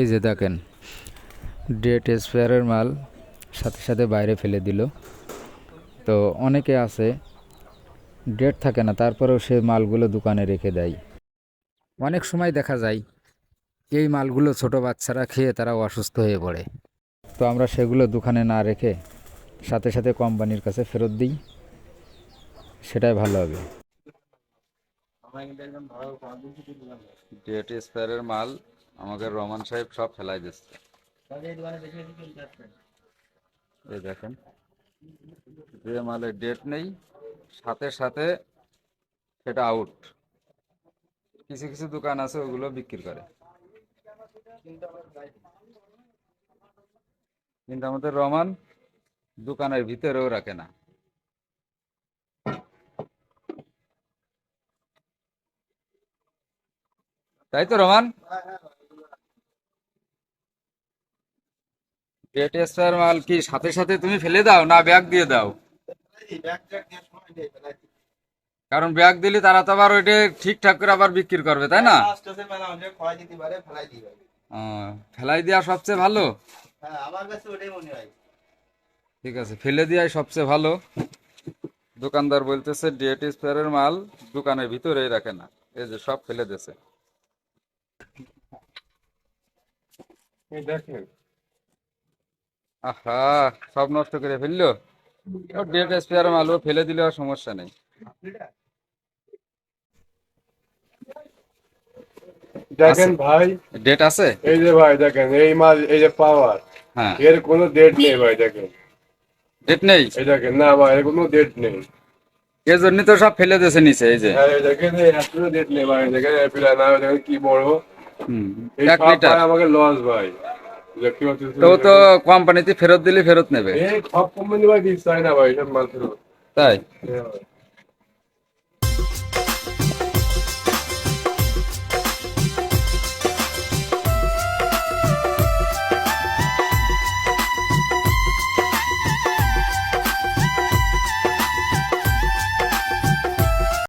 এই যে দেখেন ডেট স্পেয়ারের মাল সাথে সাথে বাইরে ফেলে দিল। তো অনেকে আছে ডেট থাকে না, তারপরেও সে মালগুলো দোকানে রেখে দেয়। অনেক সময় দেখা যায়, এই মালগুলো ছোট বাচ্চারা খেয়ে তারা অসুস্থ হয়ে পড়ে। তো আমরা সেগুলো দোকানে না রেখে সাথে সাথে কোম্পানির কাছে ফেরত দিই, সেটাই ভালো হবে। ডেট এক্সপায়ারের মাল আমাকে রহমান সাহেব সব ফেলাই দিচ্ছে। দেখেন, যে মালের ডেট নেই, সাথে সাথে সেটা আউট কিছু কিছু দোকান আছে, ওগুলো বিক্রি করে। কিন্তু আমাদের রহমান দোকানের ভিতরেও রাখে না। তাই তো রহমান ডেট মাল কি সাথে সাথে তুমি ফেলে দাও না ব্যাগ দিয়ে দাও? কারণ ব্যাগ দিলে তারা তো আবার ওইটা ঠিকঠাক করে আবার বিক্রি করবে, তাই না? ফেলাই দেওয়া সবচেয়ে ভালো? ঠিক আছে, ফেলে দেওয়াই সবচেয়ে ভালো। দোকানদার বলতেছে ডেট এক্সপায়ারের মাল দোকানের ভিতরেই রাখে না। এই যে সব ফেলে দিয়েছে। আহা সব নষ্ট করে ফেলল? ডেট ফেলে দিলেও সমস্যা নেই। দেখেন ভাই ডেট আছে? এই যে ভাই দেখেন এই মাল এই যে পাওয়ার হ্যাঁ। এর কোনো ডেট নেই ভাই দেখেন। ডেট নেই? এই দেখেন না ভাই এর কোনো ডেট নেই। এই জন্য তো সব ফেলে দিয়েছে নিচে এই যে। হ্যাঁ দেখেন এত ডেট নেই ভাই দেখেন কি বড় এক সব লিটার। আমাকে লস ভাই। তো তো কোম্পানিতে ফেরত দিলে ফেরত নেবে। সব কোম্পানি ভাই দিচ্ছে না ভাই? সব মাল ফেরত। তাই? হ্যাঁ।